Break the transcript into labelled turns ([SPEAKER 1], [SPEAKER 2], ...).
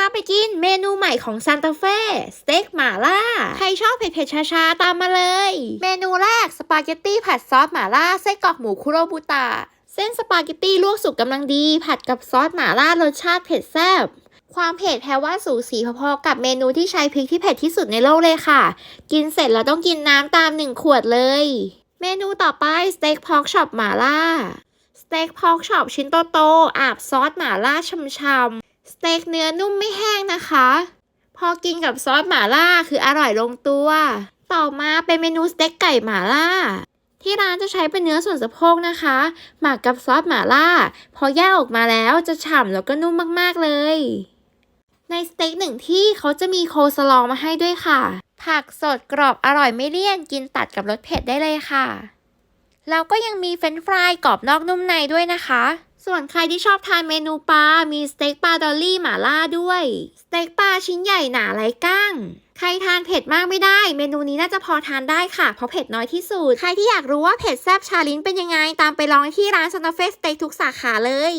[SPEAKER 1] าไปกินเมนูใหม่ของซานตาเฟ่สเต็กหม่าล่า ใครชอบเผ็ดๆชาๆ ตามมาเลย เมนูแรก สปาเกตตี้ผัดซอสหม่าล่าไส้กรอกหมูคุโรบุตะเส้นสปาเกตตี้ลวกสุกกำลังดี ผัดกับซอสหม่าล่ารสชาติเผ็ดแซ่บความเผ็ดแพรว่าสูสีพอๆกับเมนูที่ใช้พริกที่เผ็ดที่สุดในโลกเลยค่ะ กินเสร็จเราต้องกินน้ำตามหนึ่งขวดเลย เมนูต่อไปสเต็กพอกช็อปหม่าล่าสเต็กพอกช็อปชิ้นโตๆอาบซอสหม่าล่าช่ำๆส เต็กเนื้อนุ่มไม่แห้งนะคะ พอกินกับซอสหม่าล่าคืออร่อยลงตัว ต่อมาเป็นเมนูสเต็กไก่หม่าล่า ที่ร้านจะใช้เป็นเนื้อส่วนสะโพกนะคะ หมักกับซอสหม่าล่า พอแยกออกมาแล้วจะฉ่ำแล้วก็นุ่มมากๆเลย ในสเต็กหนึ่งที่เขาจะมีโคสลอมาให้ด้วยค่ะ ผักสดกรอบอร่อยไม่เลี่ยนกินตัดกับรสเผ็ดได้เลยค่ะแล้วก็ยังมีเฟรนช์ฟรายกรอบนอกนุ่มในด้วยนะคะ ส่วนใครที่ชอบทานเมนูปลา มีสเต็กปลาดอลลี่หม่าล่าด้วย สเต็กปลาชิ้นใหญ่หนาไร้ก้าง ใครทานเผ็ดมากไม่ได้ เมนูนี้น่าจะพอทานได้ค่ะ เพราะเผ็ดน้อยที่สุด ใครที่อยากรู้ว่าเผ็ดแซบชาลิ้นเป็นยังไง ตามไปลองที่ร้านซานาเฟสเต็กทุกสาขาเลย